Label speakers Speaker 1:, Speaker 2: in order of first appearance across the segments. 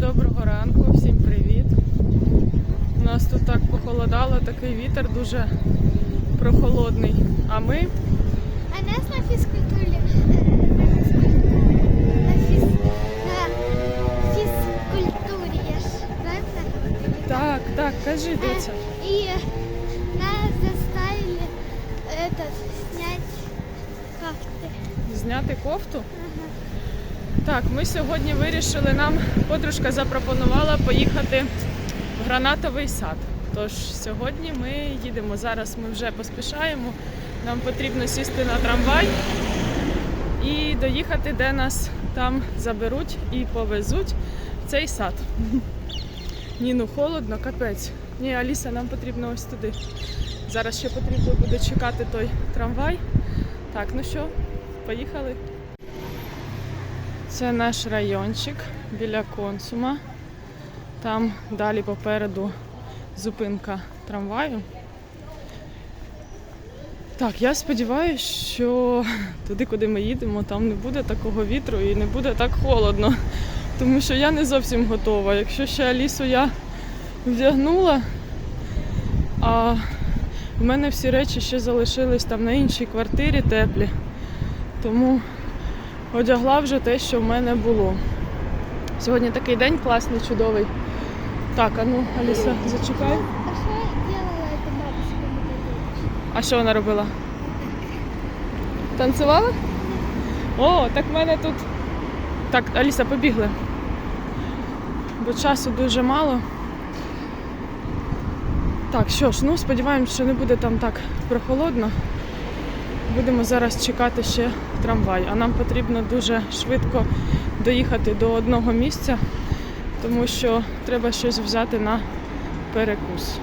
Speaker 1: доброго ранку, всім привіт. У нас тут так похолодало, такий вітер дуже прохолодний. А ми
Speaker 2: А нас на фізкультурі е, на фізкультурі на фіз на фізкультурі я ж правильно говорю?
Speaker 1: так, так, кажи, доця.
Speaker 2: Э, И нас заставили этот снять кафты.
Speaker 1: Зняти кофту. Так, ми сьогодні вирішили, нам подружка запропонувала поїхати в гранатовий сад. Тож сьогодні ми їдемо. Зараз ми вже поспішаємо. Нам потрібно сісти на трамвай і доїхати, де нас там заберуть і повезуть в цей сад. Ні, ну холодно, капець. Ні, Аліса, нам потрібно ось туди. Зараз ще потрібно буде чекати той трамвай. Так, ну що, поїхали. Це наш райончик біля консума. Там далі попереду зупинка трамваю. Так, я сподіваюся, що туди, куди ми їдемо, там не буде такого вітру і не буде так холодно. Тому що я не зовсім готова. Якщо ще Алісу я вдягнула, а в мене всі речі ще залишились там на іншій квартирі теплі. Тому одягла вже те, що в мене було. Сьогодні такий день класний, чудовий. Так, а ну, Аліса, зачекай.
Speaker 2: А что делала эта бабушка
Speaker 1: А що вона робила? Танцювала? О, так в мене тут. Так, Аліса, побігли. Бо часу дуже мало. Так, що ж, ну сподіваємось, що не буде там так прохолодно. Будемо зараз чекати ще трамвай. А нам потрібно дуже швидко доїхати до одного місця, тому що треба щось взяти на перекус.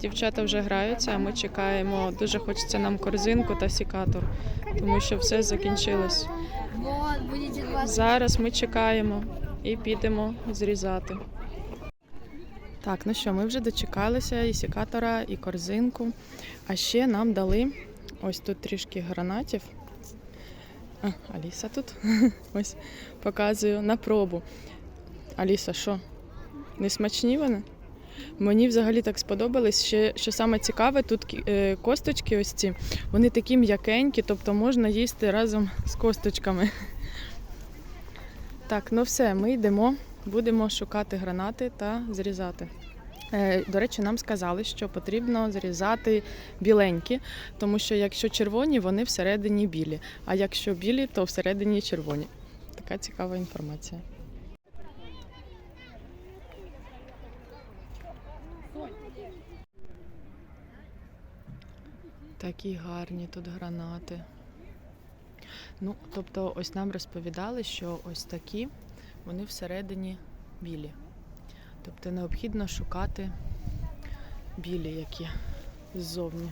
Speaker 1: Дівчата вже граються, а ми чекаємо. Дуже хочеться нам корзинку та сікатор, тому що все закінчилось. Зараз ми чекаємо і підемо зрізати. Так, ну що, ми вже дочекалися і сікатора, і корзинку. А ще нам дали ось тут трішки гранатів. А, Аліса тут ось показую на пробу. Аліса, що? Не смачні вони? Мені взагалі так сподобались. Ще що саме цікаве, тут е, косточки ось ці, вони такі м'якенькі, тобто можна їсти разом з косточками. Так, ну все, ми йдемо, будемо шукати гранати та зрізати. Е, До речі, нам сказали, що потрібно зрізати біленькі, тому що якщо червоні, вони всередині білі, а якщо білі, то всередині червоні. Така цікава інформація. Такі гарні тут гранати. Ну, тобто, ось нам розповідали, що ось такі вони всередині білі. Тобто необхідно шукати білі, які ззовні.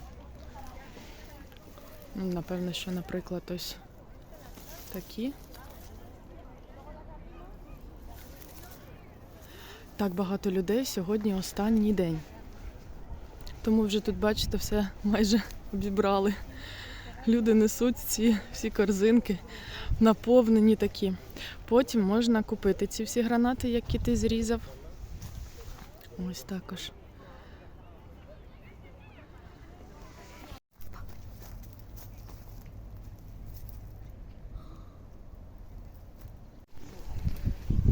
Speaker 1: Ну, напевно, що, наприклад, ось такі. Так багато людей сьогодні останній день. Тому вже тут, бачите, все майже обібрали. Люди несуть ці всі корзинки, наповнені такі. Потім можна купити ці всі гранати, які ти зрізав. Ось також.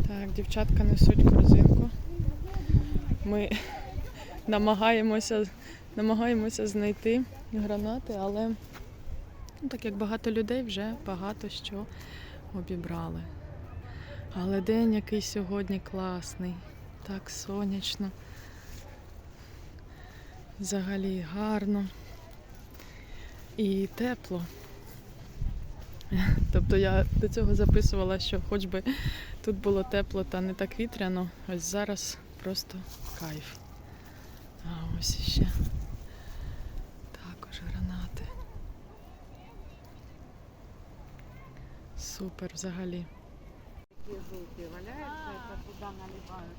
Speaker 1: Так, дівчатка несуть корзинку. Ми намагаємося, намагаємося знайти гранати, але ну, так як багато людей вже багато що обібрали. Але день який сьогодні класний, так сонячно. Взагалі гарно і тепло. Тобто я до цього записувала, що хоч би тут було тепло та не так вітряно, ось зараз просто кайф. А ось ще також гранати. Супер взагалі.
Speaker 3: Желтые валяются, это туда наливают.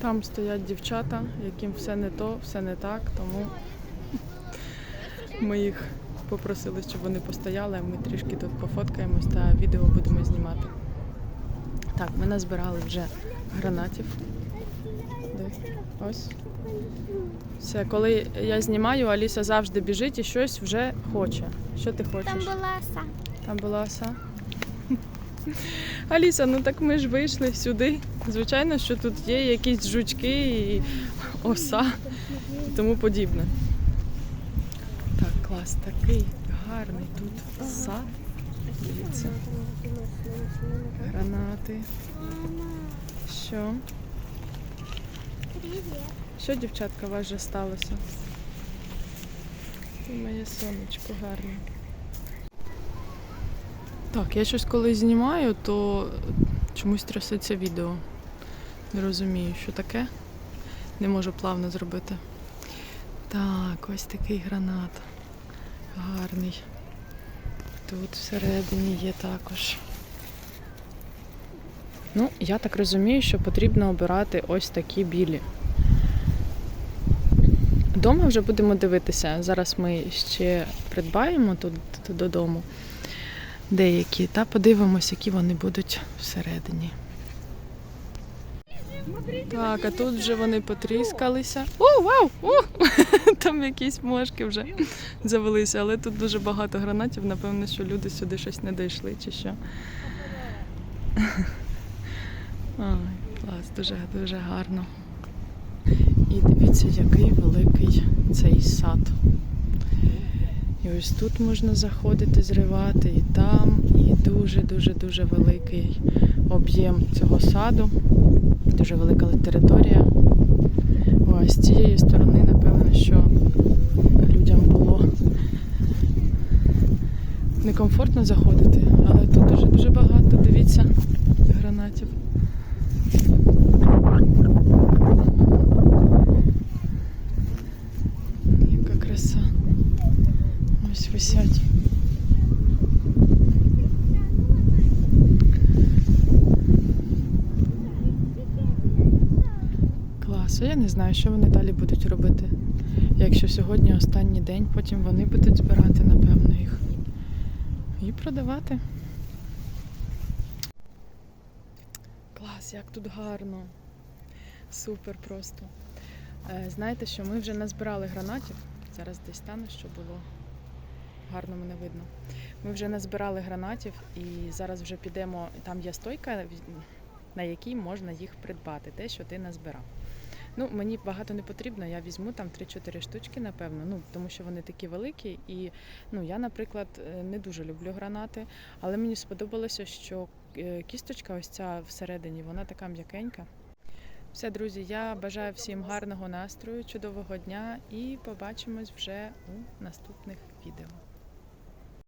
Speaker 1: Там стоять дівчата, яким все не то, все не так, тому ми їх попросили, щоб вони постояли, а ми трішки тут пофоткаємось та відео будемо знімати. Так, ми назбирали вже гранатів. Ось. Все, коли я знімаю, Аліса завжди біжить і щось вже хоче. Що ти хочеш?
Speaker 2: Там була оса.
Speaker 1: Там була оса. Аліса, ну так ми ж вийшли сюди. Звичайно, що тут є якісь жучки і оса і тому подібне. Так, клас, такий гарний тут сад. Дивіться. Гранати. Що? Що, дівчатка, у вас вже сталося? Моє сонечко гарне. Так, я щось коли знімаю, то чомусь трясеться відео. Не розумію, що таке. Не можу плавно зробити. Так, ось такий гранат. Гарний. Тут всередині є також. Ну, я так розумію, що потрібно обирати ось такі білі. Дома вже будемо дивитися. Зараз ми ще придбаємо тут додому деякі та подивимось, які вони будуть всередині. Так, а тут вже вони потріскалися. О, вау! О! Там якісь мошки вже завелися, але тут дуже багато гранатів. Напевно, що люди сюди щось не дійшли чи що. Ой, клас, дуже, дуже гарно. І дивіться, який великий цей сад. І ось тут можна заходити, зривати, і там, і дуже-дуже-дуже великий об'єм цього саду. Дуже велика територія. Ось з цієї сторони, напевно, що людям було некомфортно заходити, але тут дуже-дуже багато, дивіться, гранатів. Яка краса. Ось висять. Клас. А Я не знаю, що вони далі будуть робити. Якщо сьогодні останній день, потім вони будуть збирати, напевно, їх. І продавати. Клас, як тут гарно. Супер просто. Е, Знаєте, що ми вже назбирали гранатів. Зараз десь стану, щоб було гарно мене видно. Ми вже назбирали гранатів і зараз вже підемо. Там є стойка, на якій можна їх придбати, те, що ти назбирав. Ну, мені багато не потрібно, я візьму там 3-4 штучки, напевно, ну, тому що вони такі великі. І ну, я, наприклад, е, не дуже люблю гранати, але мені сподобалося, що е, кісточка, ось ця всередині, вона така м'якенька. Все, друзі, я бажаю всім гарного настрою, чудового дня і побачимось вже у наступних відео.